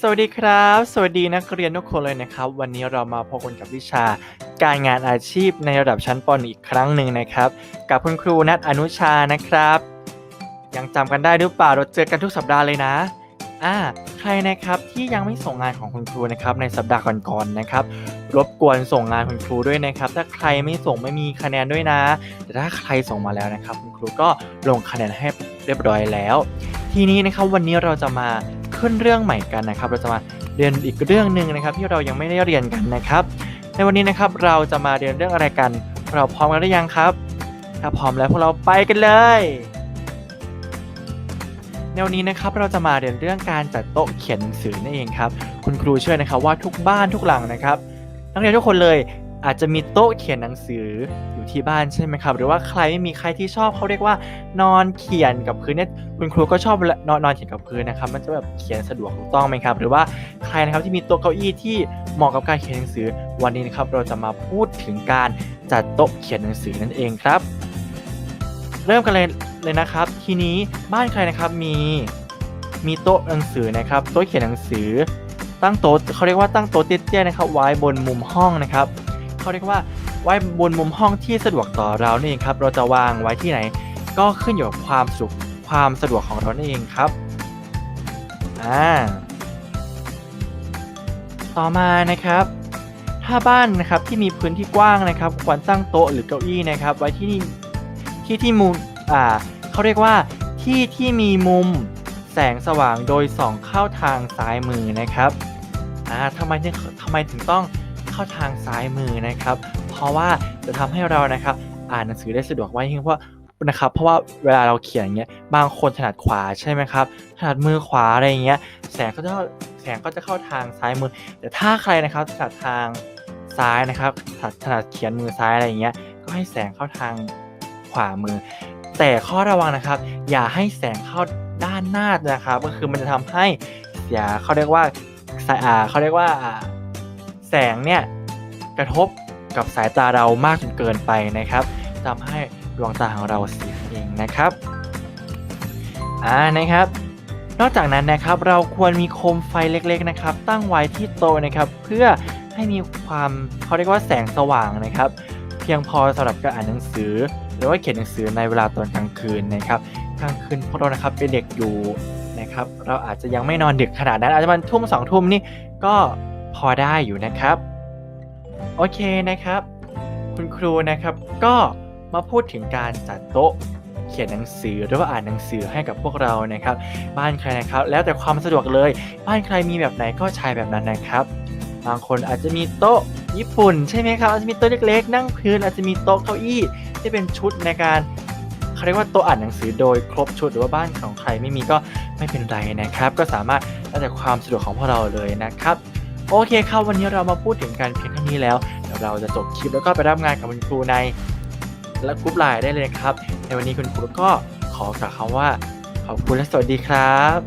สวัสดีครับ สวัสดีนักเรียนทุกคนเลยนะครับ วันนี้เรามาพบกันกับวิชา การงานอาชีพในระดับชั้นป .1 อีกครั้งหนึ่งนะครับ กับคุณครูนัทอนุชานะครับ ยังจำกันได้หรือเปล่าเราเจอกันทุกสัปดาห์เลยนะอ่าใครนะครับที่ยังไม่ส่งงานของคุณครูนะครับในสัปดาห์ก่อนๆนะครับ รบกวนส่งงานคุณครูด้วยนะครับ ถ้าใครไม่ส่งไม่มีคะแนนด้วยนะแต่ถ้าใครส่งมาแล้วนะครับ คุณครูก็ลงคะแนนให้เรียบร้อยแล้ว ทีนี้นะครับวันนี้เราจะมา ขึ้นเรื่องใหม่กันนะครับ เราจะมาเรียนอีกเรื่องหนึ่งนะครับ ที่เรายังไม่ได้เรียนกันนะครับ ในวันนี้นะครับเราจะมาเรียนเรื่องอะไรกัน เราพร้อมกันหรือยังครับ ถ้าพร้อมแล้วพวกเราไปกันเลยในวันนี้นะครับเราจะมาเรียนเรื่องการจัดโต๊ะเขียนหนังสือนั่นเองครับ คุณครูเชื่อนะครับว่าทุกบ้านทุกหลังนะครับนักเรียนทุกคนเลย อาจจะมีโต๊ะเขียนหนังสืออยู่ที่บ้านใช่ไหมครับ หรือว่าใครไม่มีใครที่ชอบเขาเรียกว่านอนเขียนกับพื้นเนี่ยคุณครูก็ชอบนอนนอนเขียนกับพื้นนะครับ มันจะแบบเขียนสะดวกถูกต้องไหมครับ หรือว่าใครนะครับที่มีโต๊ะเก้าอี้ที่เหมาะกับการเขียนหนังสือ วันนี้นะครับเราจะมาพูดถึงการจัดโต๊ะเขียนหนังสือนั่นเองครับ เริ่มกันเลยเลยนะครับ ทีนี้บ้านใครนะครับมีมีโต๊ะหนังสือนะครับโต๊ะเขียนหนังสือตั้งโต๊ะเขาเรียกว่าตั้งโต๊ะเตี้ยๆนะครับไว้บนมุมห้องนะครับ เขาเรียกว่าไว้บนมุมห้องที่สะดวกต่อเรานี่เองครับ เราจะวางไว้ที่ไหน ก็ขึ้นอยู่กับความสุขความสะดวกของเรานั่นเองครับอ่าต่อมานะครับ ถ้าบ้านนะครับที่มีพื้นที่กว้างนะครับ ควรตั้งโต๊ะหรือเก้าอี้นะครับ ไว้ที่นี่ที่ที่มุมอ่าเขาเรียกว่าที่ที่มีมุมแสงสว่างโดยส่องเข้าทางซ้ายมือนะครับอ่าทำไมถึงทำไมถึงต้อง เข้าทางซ้ายมือนะครับ เพราะว่าจะทำให้เรานะครับอ่านหนังสือได้สะดวกไว้ยิ่งเพราะนะครับเพราะว่าเวลาเราเขียนอย่างเงี้ยบางคนถนัดขวาใช่ไหมครับถนัดมือขวาอะไรเงี้ยแสงก็จะแสงก็จะเข้าทางซ้ายมือ แต่ถ้าใครนะครับถนัดทางซ้ายนะครับถนัดถนัดเขียนมือซ้ายอะไรเงี้ยก็ให้แสงเข้าทางขวามือ แต่ข้อระวังนะครับ อย่าให้แสงเข้าด้านหน้านะครับ ก็คือมันจะทำให้เสียเขาเรียกว่าสายอ่าเขาเรียกว่าอ่า แสงเนี่ยกระทบกับสายตาเรามากจนเกินไปนะครับทำให้ดวงตาของเราเสียเองนะครับอ่านะครับ นอกจากนั้นนะครับเราควรมีโคมไฟเล็กๆนะครับ ตั้งไว้ที่โต๊ะนะครับ เพื่อให้มีความเขาเรียกว่าแสงสว่างนะครับ เพียงพอสำหรับการอ่านหนังสือ หรือว่าเขียนหนังสือในเวลาตอนกลางคืนนะครับกลางคืนพวกเรานะครับเป็นเด็กอยู่นะครับ เราอาจจะยังไม่นอนดึกขนาดนั้นอาจจะมันทุ่มสองทุ่มนี่ก็ พอได้อยู่นะครับ โอเคนะครับ คุณครูนะครับก็มาพูดถึงการจัดโต๊ะเขียนหนังสือหรือว่าอ่านหนังสือให้กับพวกเรานะครับ บ้านใครนะครับ แล้วแต่ความสะดวกเลย บ้านใครมีแบบไหนก็ใช้แบบนั้นนะครับ บางคนอาจจะมีโต๊ะญี่ปุ่นใช่ไหมครับอาจจะมีโต๊ะเล็กๆ นั่งพื้นอาจจะมีโต๊ะเก้าอี้ที่เป็นชุดในการเขาเรียกว่าโต๊ะอ่านหนังสือโดยครบชุดหรือว่าบ้านของใครไม่มีก็ไม่เป็นไรนะครับ ก็สามารถแล้วแต่ความสะดวกของพวกเราเลยนะครับ โอเคครับวันนี้เรามาพูดถึงการเพียงเท่านี้แล้วเดี๋ยวเราจะจบคลิปแล้วก็ไปรับงานกับคุณครูในและกรุ๊ปไลน์ได้เลยครับ ในวันนี้คุณครูก็ขอกล่าวคำว่า ขอบคุณและสวัสดีครับ